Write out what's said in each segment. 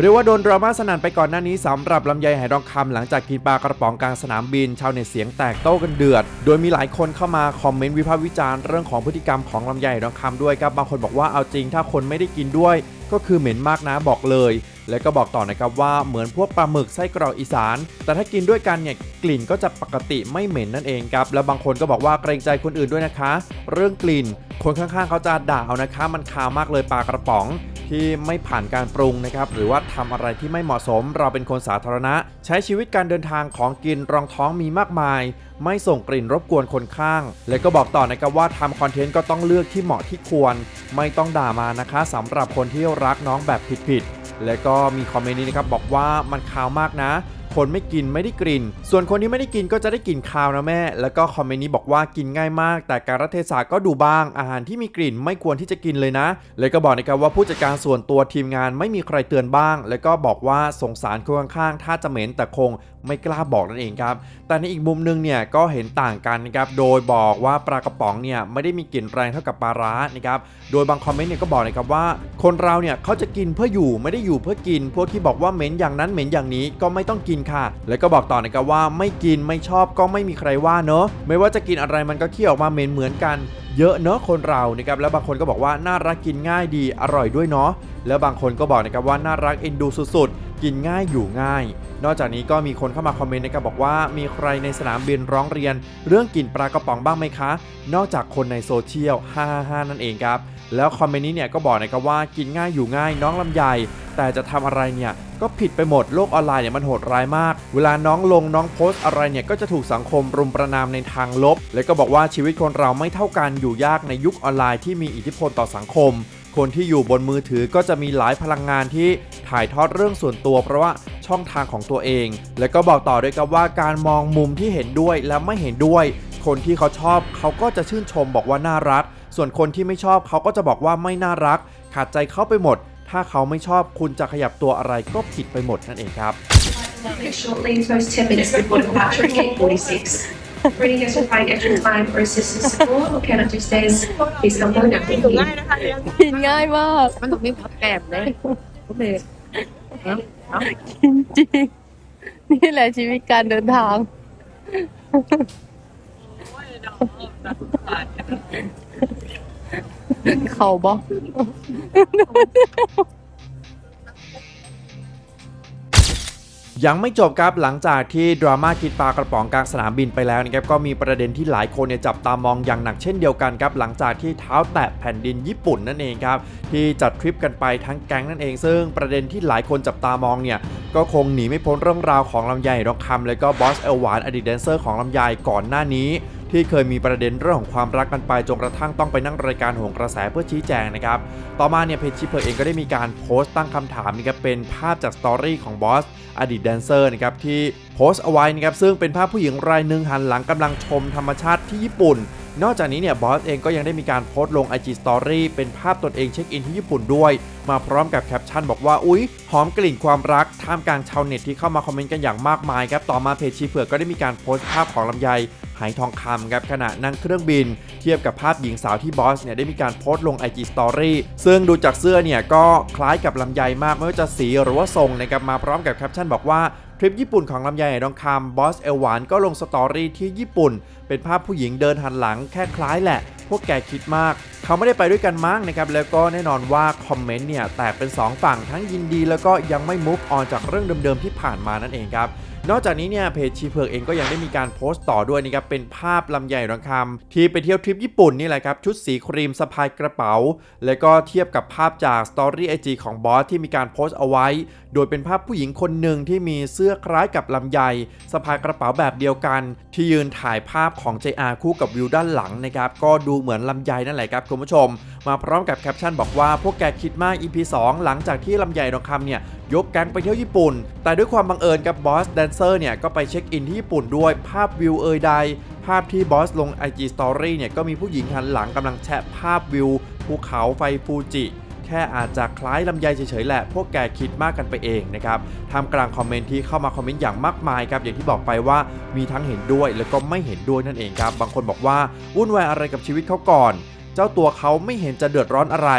เรียกว่าโดนดราม่าสนั่นไปก่อนหน้านี้สำหรับลำไยไหทองคำหลังจากกินปลากระป๋องกลางสนามบิน ชาวเน็ตเสียงแตกโต้กันเดือด โดยมีหลายคนเข้ามาคอมเมนต์วิพากษ์วิจารณ์เรื่องของพฤติกรรมของลำไยไหทองคำด้วยครับบางคนบอกว่าเอาจริงถ้าคนไม่ได้กินด้วย ก็คือเหม็นมากนะบอกเลย และก็บอกต่อนะครับว่าเหมือนพวกปลาหมึกไส้กรอกอีสาน แต่ถ้ากินด้วยกันเนี่ยกลิ่นก็จะปกติไม่เหม็นนั่นเองครับแล้วบางคนก็บอกว่าเกรงใจคนอื่นด้วยนะคะ เรื่องกลิ่นคนข้างๆเขาจะด่าเอานะคะ มันคาวมากเลยปลากระป๋อง ที่ไม่ผ่านการปรุงนะครับ หรือว่าทำอะไรที่ไม่เหมาะสม เราเป็นคนสาธารณะ ใช้ชีวิตการเดินทางของกินรองท้องมีมากมาย ไม่ส่งกลิ่นรบกวนคนข้าง และก็บอกต่อนะครับว่าทำคอนเทนต์ก็ต้องเลือกที่เหมาะที่ควร ไม่ต้องด่ามานะคะสำหรับคนที่รักน้องแบบผิดๆและก็มีคอมเมนต์นี้นะครับบอกว่ามันคาวมากนะ คนไม่กินไม่ได้กลิ่น ส่วนคนที่ไม่ได้กินก็จะได้กลิ่นคาวนะแม่ แล้วก็คอมเมนต์นี้บอกว่ากินง่ายมาก แต่การรัฐเทศะก็ดูบ้าง อาหารที่มีกลิ่นไม่ควรที่จะกินเลยนะแล้วก็บอกนะครับว่าผู้จัดการส่วนตัวทีมงานไม่มีใครเตือนบ้าง แล้วก็บอกว่าสงสารคนข้างๆถ้าจะเหม็นแต่คงไม่กล้าบอกนั่นเองครับ แต่ในอีกมุมหนึงเนี่ยก็เห็นต่างกันนะครับโดยบอกว่าปลากระป๋องเนี่ยไม่ได้มีกลิ่นแรงเท่ากับปลาร้านะครับโดยบางคอมเมนต์เนี่ยก็บอกนะครับว่า คนเราเนี่ยเขาจะกินเพื่ออยู่ไม่ได้อยู่เพื่อกิน พวกที่บอกว่าเหม็นอย่างนั้นเหม็นอย่างนี้ก็ไม่ต้องกินค่ะ แล้วก็บอกต่อนะครับว่าไม่กินไม่ชอบก็ไม่มีใครว่าเนอะไม่ว่าจะกินอะไรมันก็เคี่ยวออกมาเหม็นเหมือนกันเยอะเนอะคนเรานะครับแล้วบางคนก็บอกว่าน่ารักกินง่ายดีอร่อยด้วยเนาะแล้วบางคนก็บอกนะครับว่าน่ารักเอ็นดูสุดๆ กินง่ายอยู่ง่าย นอกจากนี้ก็มีคนเข้ามาคอมเมนต์นะครับบอกว่ามีใครในสนามบินร้องเรียน เรื่องกลิ่นปลากระป๋องบ้างไหมคะ นอกจากคนในโซเชียล 555 นั่นเองครับ แล้วคอมเมนต์นี้เนี่ยก็บอกนะครับว่ากินง่ายอยู่ง่ายน้องลำไยแต่จะทำอะไรเนี่ยก็ผิดไปหมดโลกออนไลน์เนี่ยมันโหดร้ายมาก เวลาน้องลงน้องโพสต์อะไรเนี่ยก็จะถูกสังคมรุมประนามในทางลบ และก็บอกว่าชีวิตคนเราไม่เท่ากันอยู่ยากในยุคออนไลน์ที่มีอิทธิพลต่อสังคม คนที่อยู่บนมือถือก็จะมีหลายพลังงานที่ถ่ายทอดเรื่องส่วนตัว เพราะว่าช่องทางของตัวเอง และก็บอกต่อด้วยครับว่าการมองมุมที่เห็นด้วยและไม่เห็นด้วย คนที่เขาชอบเขาก็จะชื่นชมบอกว่าน่ารัก ส่วนคนที่ไม่ชอบเขาก็จะบอกว่าไม่น่ารัก ขาดใจเข้าไปหมด ถ้าเขาไม่ชอบคุณจะขยับตัวอะไรก็ผิดไปหมดนั่นเองครับ Shortly, it's most 10 minutes before departure at gate 46. Ready yes to find extra time for assistance support or can I just say, please come down now, thank you. กินง่ายมากมันต้องมีผักแกมเลยโอเคกินจริงนี่แหละชีวิตการเดินทาง เขาบอก ยังไม่จบครับหลังจากที่ดราม่ากินปลากระป๋องกลางสนามบินไปแล้วนะครับก็มีประเด็นที่หลายคนเนี่ยจับตามองอย่างหนักเช่นเดียวกันครับหลังจากที่เท้าแตะแผ่นดินญี่ปุ่นนั่นเองครับที่จัดทริปกันไปทั้งแก๊งนั่นเอง ซึ่งประเด็นที่หลายคนจับตามองเนี่ยก็คงหนีไม่พ้นเรื่องราวของลำไยทองคำและก็บอสเอลหวานอดีตแดนเซอร์ของลำไยก่อนหน้านี้ ที่เคยมีประเด็นเรื่องของความรักกันไปจนกระทั่งต้องไปนั่งรายการหงกระแสเพื่อชี้แจงนะครับ ต่อมาเนี่ยเพจชิเพอร์เองก็ได้มีการโพสต์ตั้งคำถามนะครับเป็นภาพจากสตอรี่ของบอสอดีตแดนเซอร์นะครับที่โพสต์เอาไว้นะครับซึ่งเป็นภาพผู้หญิงรายหนึ่งหันหลังกำลังชมธรรมชาติที่ญี่ปุ่น นอกจากนี้เนี่ยบอสเองก็ยังได้มีการโพสต์ลง IG Story เป็นภาพตนเองเช็คอินที่ญี่ปุ่นด้วย มาพร้อมกับแคปชั่นบอกว่าอุ๊ยหอมกลิ่นความรักท่ามกลางชาวเน็ตที่เข้ามาคอมเมนต์กันอย่างมากมายครับต่อมาเพจชีเผือกก็ได้มีการโพสต์ภาพของลำไย หายทองคำครับขณะนั่งเครื่องบิน เทียบกับภาพหญิงสาวที่บอสเนี่ยได้มีการโพสต์ลง IG Story ซึ่งดูจากเสื้อเนี่ยก็คล้ายกับลำไยมากไม่ว่าจะสีหรือว่าทรงนะครับมาพร้อมกับแคปชั่นบอกว่าทริปญี่ปุ่นของลำไยไหทองคำบอสเอลวานก็ลงสตอรี่ที่ญี่ปุ่น เป็นภาพผู้หญิงเดินหันหลังแค่คล้ายแหละ พวกแกคิดมาก เขาไม่ได้ไปด้วยกันมั้งนะครับ แล้วก็แน่นอนว่าคอมเมนต์เนี่ย แตกเป็น 2 ฝั่งทั้งยินดี แล้วก็ยังไม่มุฟออนจากเรื่องเดิมๆที่ผ่านมานั่นเองครับ นอกจากนี้เนี่ยเพจชีเพิร์กเองก็ยังได้มีการโพสต์ต่อด้วยนะครับเป็นภาพลำไยทองคำที่ไปเที่ยวทริปญี่ปุ่นนี่แหละครับชุดสีครีมสะพายกระเป๋า แล้วก็เทียบกับภาพจากสตอรี่ไอจีของบอสที่มีการโพสต์เอาไว้ โดยเป็นภาพผู้หญิงคนหนึ่งที่มีเสื้อคล้ายกับลำไยสะพายกระเป๋าแบบเดียวกัน ที่ยืนถ่ายภาพของ JR คู่กับวิวด้านหลังนะครับก็ดูเหมือนลำไยนั่นแหละครับคุณผู้ชม มาพร้อมกับแคปชั่นบอกว่าพวกแกคิดมาก EP 2 หลังจากที่ลำไยทองคำเนี่ย ยกแก๊งไปเที่ยวญี่ปุ่น แต่ด้วยความบังเอิญกับบอสแดนเซอร์เนี่ยก็ไปเช็คอินที่ญี่ปุ่นด้วยภาพวิวเอยใด ภาพที่บอสลง IG Story เนี่ยก็มีผู้หญิงหันหลังกำลังแชะภาพวิวภูเขาไฟฟูจิแค่อาจจะคล้ายลำไยเฉยๆแหละ พวกแกคิดมากกันไปเองนะครับทำกลางคอมเมนต์ที่เข้ามาคอมเมนต์อย่างมากมายครับ อย่างที่บอกไปว่ามีทั้งเห็นด้วยแล้วก็ไม่เห็นด้วยนั่นเองครับ บางคนบอกว่าวุ่นวายอะไรกับชีวิตเขาก่อน จ้าตัวเขาไม่เห็นจะเดือดร้อนอะไร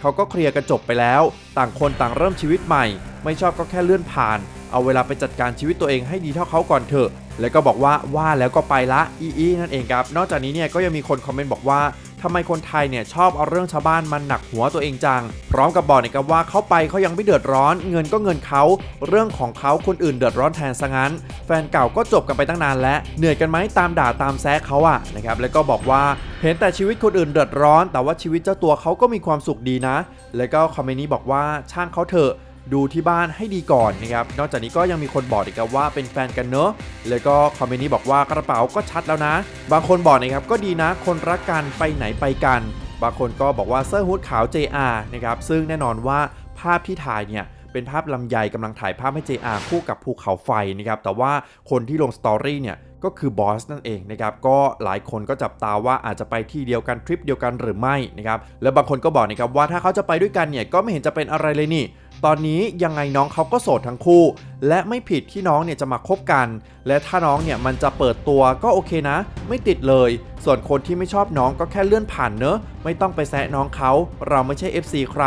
เขาก็เคลียร์กันจบไปแล้ว ต่างคนต่างเริ่มชีวิตใหม่ ไม่ชอบก็แค่เลื่อนผ่าน เอาเวลาไปจัดการชีวิตตัวเองให้ดีเท่าเขาก่อนเถอะ แล้วก็บอกว่าว่าแล้วก็ไปละอีอีนั่นเองครับ นอกจากนี้เนี่ยก็ยังมีคนคอมเมนต์บอกว่า ทำไมคนไทยเนี่ยชอบเอาเรื่องชาวบ้านมันหนักหัวตัวเองจัง พร้อมกับบอกนะครับว่าเขาไปเขายังไม่เดือดร้อน เงินก็เงินเขา เรื่องของเขาคนอื่นเดือดร้อนแทนซะงั้น แฟนเก่าก็จบกันไปตั้งนานแล้วเหนื่อยกันไหมตามด่าตามแซะเขาอะนะครับแล้วก็บอกว่าเห็นแต่ชีวิตคนอื่นเดือดร้อน แต่ว่าชีวิตเจ้าตัวเขาก็มีความสุขดีนะ แล้วก็คอมเมนต์นี้บอกว่าช่างเขาเถอะ ดูที่บ้านให้ดีก่อนนะครับ นอกจากนี้ก็ยังมีคนบอกอีกครับว่าเป็นแฟนกันเนอะแล้วก็คอมเมนต์นี้บอกว่ากระเป๋าก็ชัดแล้วนะ บางคนบอกนะครับก็ดีนะ คนรักกันไปไหนไปกัน บางคนก็บอกว่าเสื้อฮูดขาว JR นะครับ ซึ่งแน่นอนว่าภาพที่ถ่ายเนี่ยเป็นภาพลำไยกำลังถ่ายภาพให้ JR คู่กับภูเขาไฟนะครับ แต่ว่าคนที่ลงสตอรี่เนี่ย ก็คือบอสนั่นเองนะครับก็หลายคนก็จับตาว่าอาจจะไปที่เดียวกันทริปเดียวกันหรือไม่นะครับแล้วบางคนก็บอกนะครับว่าถ้าเขาจะไปด้วยกันเนี่ยก็ไม่เห็นจะเป็นอะไรเลยนี่ ตอนนี้ยังไงน้องเขาก็โสดทั้งคู่ และไม่ผิดที่น้องเนี่ยจะมาคบกัน และถ้าน้องเนี่ยมันจะเปิดตัวก็โอเคนะ ไม่ติดเลย ส่วนคนที่ไม่ชอบน้องก็แค่เลื่อนผ่านเนอะ ไม่ต้องไปแซะน้องเขา เราไม่ใช่ FC ใคร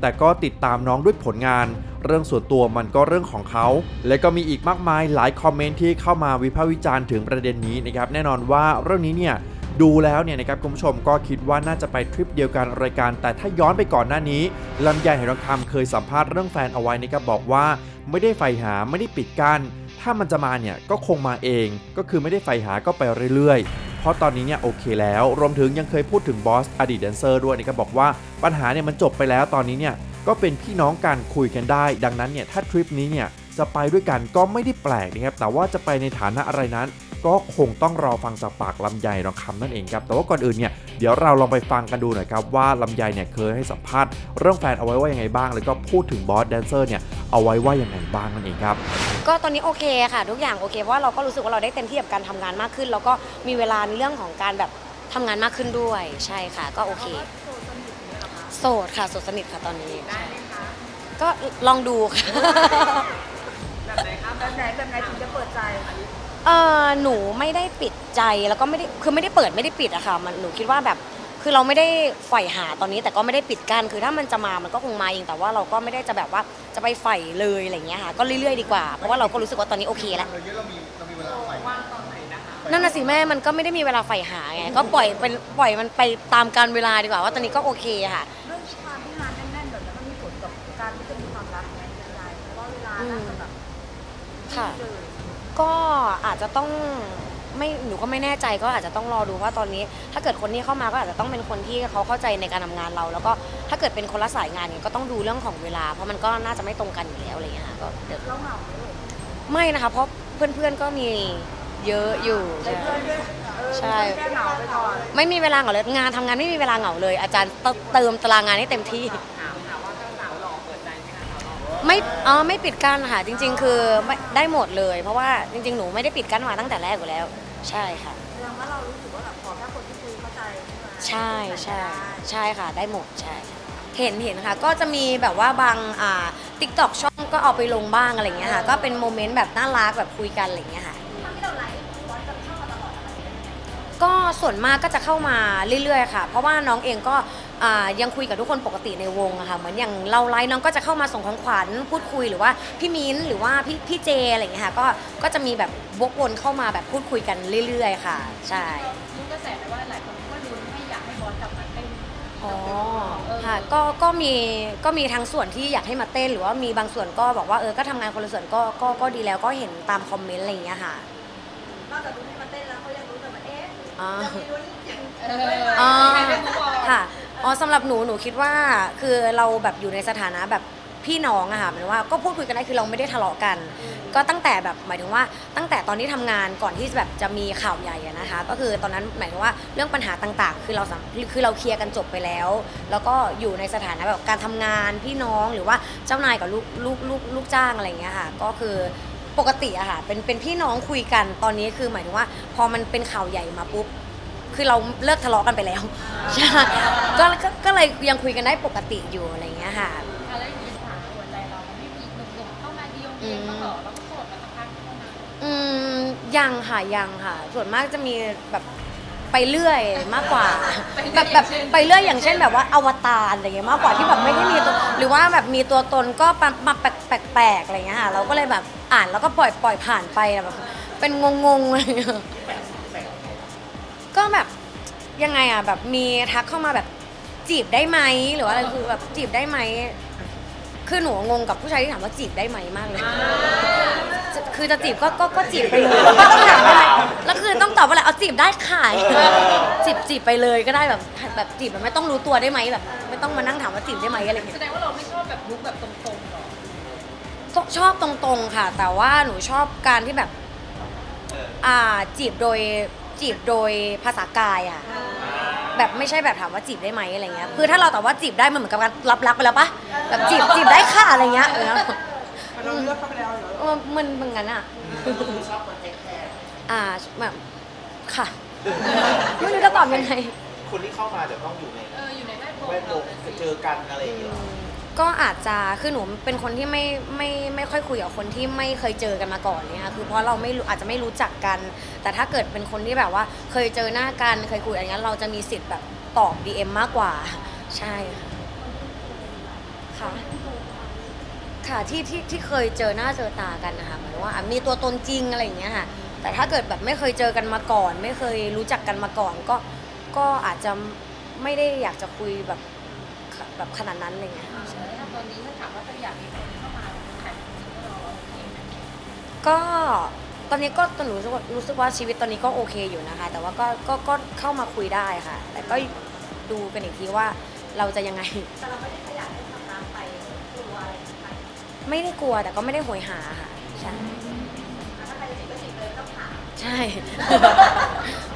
แต่ก็ติดตามน้องด้วยผลงาน เรื่องส่วนตัวมันก็เรื่องของเขา และก็มีอีกมากมายหลายคอมเมนต์ที่เข้ามาวิพากษ์วิจารณ์ถึงประเด็นนี้นะครับ แน่นอนว่าเรื่องนี้เนี่ยดูแล้วเนี่ยนะครับคุณผู้ชมก็คิดว่าน่าจะไปทริปเดียวกันรายการ แต่ถ้าย้อนไปก่อนหน้านี้ลำไยไหทองคำเคยสัมภาษณ์เรื่องแฟนเอาไว้นะครับบอกว่าไม่ได้ใฝ่หาไม่ได้ปิดกั้นถ้ามันจะมาเนี่ยก็คงมาเอง ก็คือไม่ได้ใฝ่หาก็ไปเรื่อยๆ เพราะตอนนี้เนี่ยโอเคแล้ว รวมถึงยังเคยพูดถึงบอสอดีตแดนเซอร์ด้วยนะครับบอกว่าปัญหาเนี่ยมันจบไปแล้วตอนนี้เนี่ยก็เป็นพี่น้องกันคุยกันได้ ดังนั้นเนี่ยถ้าทริปนี้เนี่ยจะไปด้วยกันก็ไม่ได้แปลกนะครับแต่ว่าจะไปในฐานะอะไรนั้น ก็คงต้องรอฟังจากปากลำไยรองคำนั่นเองครับแต่ว่าก่อนอื่นเนี่ยเดี๋ยวเราลองไปฟังกันดูหน่อยครับว่าลำไยเนี่ยเคยให้สัมภาษณ์เรื่องแฟนเอาไว้ว่ายังไงบ้าง แล้วก็พูดถึงบอสแดนเซอร์เนี่ย เอาไว้ว่ายังไงบ้างนั่นเองครับ ก็ตอนนี้โอเคค่ะ ทุกอย่างโอเคเพราะว่าเราก็รู้สึกว่าเราได้เต็มที่กับการทำงานมากขึ้น แล้วก็มีเวลาในเรื่องของการแบบทำงานมากขึ้นด้วยใช่ค่ะ ก็โอเค โสดค่ะโสดสนิทค่ะตอนนี้ก็ลองดูค่ะ แบบไหนคะแบบไหนแบบไหนถึงจะเปิดใจเออหนูไม่ได้ปิดใจแล้วก็ไม่ได้คือไม่ได้เปิดไม่ได้ปิดอะค่ะมันหนูคิดว่าแบบ คือเราไม่ได้ใฝ่หาตอนนี้แต่ก็ไม่ได้ปิดกั้นคือถ้ามันจะมามันก็คงมาเองแต่ว่าเราก็ไม่ได้จะแบบว่าจะไปใฝ่เลยอะไรอย่างเงี้ยค่ะก็เรื่อยๆดีกว่าเพราะว่าเราก็รู้สึกว่าตอนนี้โอเคแล้วนั่นน่ะสิแม่มันก็ไม่ได้มีเวลาใฝ่หาไง ก็ปล่อยเป็นปล่อยมันไปตามการเวลาดีกว่าว่าตอนนี้ก็โอเคค่ะ เรื่องความที่งานแน่นๆแบบนี้มันมีผลกับการที่จะมีความรักไหมเป็นไรเพราะว่าเวลาน่าจะแบบค่ะ เลย ก็อาจจะต้อง ไม่หนูก็ไม่แน่ใจก็อาจจะต้องรอดูว่าตอนนี้ ถ้าเกิดคนนี้เข้ามาก็อาจจะต้องเป็นคนที่เขาเข้าใจในการทำงานเรา แล้วก็ถ้าเกิดเป็นคนละสายงานเนี่ยก็ต้องดูเรื่องของเวลา เพราะมันก็น่าจะไม่ตรงกันอยู่แล้วอะไรเงี้ยค่ะก็เดี๋ยวเราเหงาไหมลูกไม่นะคะ เพราะเพื่อนๆก็มีเยอะอยู่ใช่เพื่อนเออใช่แก้เหงาไปก่อนไม่มีเวลาเหงาเลยงานทำงานไม่มีเวลาเหงาเลย อาจารย์เติเติมตารางงานให้เต็มที่ ไม่อ๋อไม่ปิดกั้นค่ะจริง ๆ คือไม่ได้หมดเลย เพราะว่าจริง ๆ หนูไม่ได้ปิดกั้นมาตั้งแต่แรกอยู่แล้ว ใช่ค่ะ แสดงว่าเรารู้สึกว่าแบบขอแค่คนที่คุยเข้าใจใช่ไหมใช่ใช่ใช่ค่ะ ได้หมดใช่ค่ะเห็นเห็นค่ะ ก็จะมีแบบว่าบางอ่าติ๊กต็อกช่องก็เอาไปลงบ้างอะไรอย่างเงี้ยค่ะ ก็เป็นโมเมนต์แบบน่ารักแบบคุยกันอะไรอย่างเงี้ยค่ะ ก็ส่วนมากก็จะเข้ามาเรื่อยๆค่ะ เพราะว่าน้องเองก็อ่ายังคุยกับทุกคนปกติในวงอะค่ะเหมือนอย่างเราไลฟ์น้องก็จะเข้ามาส่งของขวัญพูดคุยหรือว่าพี่มิ้นท์หรือว่าพี่พี่เจอะไรอย่างเงี้ยค่ะก็ก็จะมีแบบวกวนเข้ามาแบบพูดคุยกันเรื่อย ๆ ค่ะ ใช่อ๋อค่ะก็ก็มีก็มีทั้งส่วนที่อยากให้มาเต้น หรือว่ามีบางส่วนก็บอกว่าเออก็ทำงานคนละส่วนก็ก็ก็ดีแล้วก็เห็นตามคอมเมนต์อะไรอย่างเงี้ยค่ะ นอกจากรู้ให้ อ๋อ อ๋อ ค่ะ อ๋อสำหรับหนูหนูคิดว่าคือเราแบบอยู่ในสถานะแบบพี่น้องอะค่ะหมายถึงว่าก็พูดคุยกันได้คือเราไม่ได้ทะเลาะกัน ก็ตั้งแต่แบบหมายถึงว่าตั้งแต่ตอนที่ทำงานก่อนที่แบบจะมีข่าวใหญ่อะนะคะ ก็คือตอนนั้นหมายถึงว่าเรื่องปัญหาต่างๆ คือเราสามคือเราเคลียร์กันจบไปแล้ว แล้วก็อยู่ในสถานะแบบการทำงานพี่น้องหรือว่าเจ้านายกับลูกลูกลูกลูกจ้างอะไรอย่างเงี้ยค่ะก็คือ ปกติอะค่ะเป็นเป็นพี่น้องคุยกันตอนนี้คือหมายถึงว่า พอมันเป็นข่าวใหญ่มาปุ๊บ คือเราเลิกทะเลาะกันไปแล้วใช่ก็ก็ก็เลยยังคุยกันได้ปกติอยู่อะไรอย่างเงี้ยค่ะอืมอืมยังค่ะยังค่ะ ส่วนมากจะมีแบบ ไปเรื่อยมากกว่าแบบแบบไปเรื่อยอย่างเช่นแบบว่าอวตารอะไรเงี้ยมากกว่าที่แบบไม่ได้มีตัวหรือว่าแบบมีตัวตนก็มามาแปลกแปลกๆอะไรเงี้ยค่ะเราก็เลยแบบอ่านแล้วก็ปล่อยปล่อยผ่านไปอะแบบเป็นงงๆอะไรเงี้ยก็แบบยังไงอะแบบมีทักเข้ามาแบบจีบได้ไหมหรือว่าอะไรคือแบบจีบได้ไหมคือหนูงงกับผู้ชายที่ถามว่าจีบได้ไหมมากเลยจะ คือจะจีบก็ก็ก็จีบไปเลยไม่ต้องถามอะไรแล้วคือต้องตอบว่าอะไรเอาจีบได้ค่ะจีบจีบไปเลยก็ได้แบบแบบจีบแบบไม่ต้องรู้ตัวได้ไหมแบบ ไม่ต้องมานั่งถามว่าจีบได้ไหมอะไรอย่างเงี้ย แสดงว่าเราไม่ชอบแบบลุกแบบตรงๆหรอต้องชอบตรงๆค่ะ แต่ว่าหนูชอบการที่แบบอ่าจีบโดยจีบโดยภาษากายอะแบบไม่ใช่แบบถามว่าจีบได้ไหมอะไรเงี้ยคือถ้าเราตอบว่าจีบได้มันเหมือนกับการรับรักไปแล้วปะแบบจีบจีบได้ค่ะอะไรเงี้ยเออเราเลือกเข้าไปแล้วเหร อเออมันเป็นงั้นอะ ชอบคนเทคแคร์อ่าแบบค่ะ ไม่รู้จะตอบยังไง คนที่เข้ามาจะต้องอยู่ในเอออยู่ในแวดวงแวดวงไปเจอกันอะไรอย่างเงี้ย ก็อาจจะคือหนูเป็นคนที่ไม่ไม่ไม่ค่อยคุยกับคนที่ไม่เคยเจอกันมาก่อนเนี่ยค่ะคือเพราะเราไม่รู้อาจจะไม่รู้จักกัน แต่ถ้าเกิดเป็นคนที่แบบว่า เคยเจอหน้ากันเคยคุยอะไรเงี้ยเราจะมีสิทธิ์แบบตอบ DM มากกว่า ใช่ค่ะค่ะ ค่ะที่ที่ที่เคยเจอหน้าเจอตากันนะคะหมายถึงว่าอะมีตัวตนจริงอะไรอย่างเงี้ยค่ะแต่ถ้าเกิดแบบไม่เคยเจอกันมาก่อน ไม่เคยรู้จักกันมาก่อน ก็ก็อาจจะไม่ได้อยากจะคุยแบบแบบขนาดนั้นอะไรเงี้ยตอนนี้ถ้าถามว่าจะอยากมีคนเข้ามาถ่ายจริงๆเราโอเคไหมก็ตอนนี้ก็ตอนหนูรู้สึกว่ารู้สึกว่าชีวิตตอนนี้ก็โอเคอยู่นะคะ แต่ว่าก็ก็ก็เข้ามาคุยได้ค่ะ แต่ก็ดูกันอีกทีว่าเราจะยังไง แต่เราไม่ได้ขยัน ไม่ได้กลัวแต่ก็ไม่ได้โหยหาค่ะใช่ถ้าใครจะจีบก็จีบเลยไม่ต้องถามใช่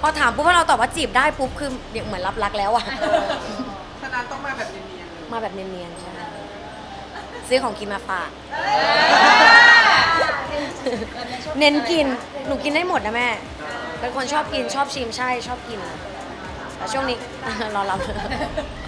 พอถามปุ๊บพอเราตอบว่าจีบได้ปุ๊บคือเหมือนรับรักแล้วอะฉะนั้นต้องมาแบบเนียนๆเลยมาแบบเนียนๆใช่ซื้อของกินมาฝาก เน้นกิน หนูกินได้หมดนะแม่ เป็นคนชอบกินชอบชิมใช่ชอบกินแต่ช่วงนี้รอรับเต็มหน้าบ้านเลยขอบ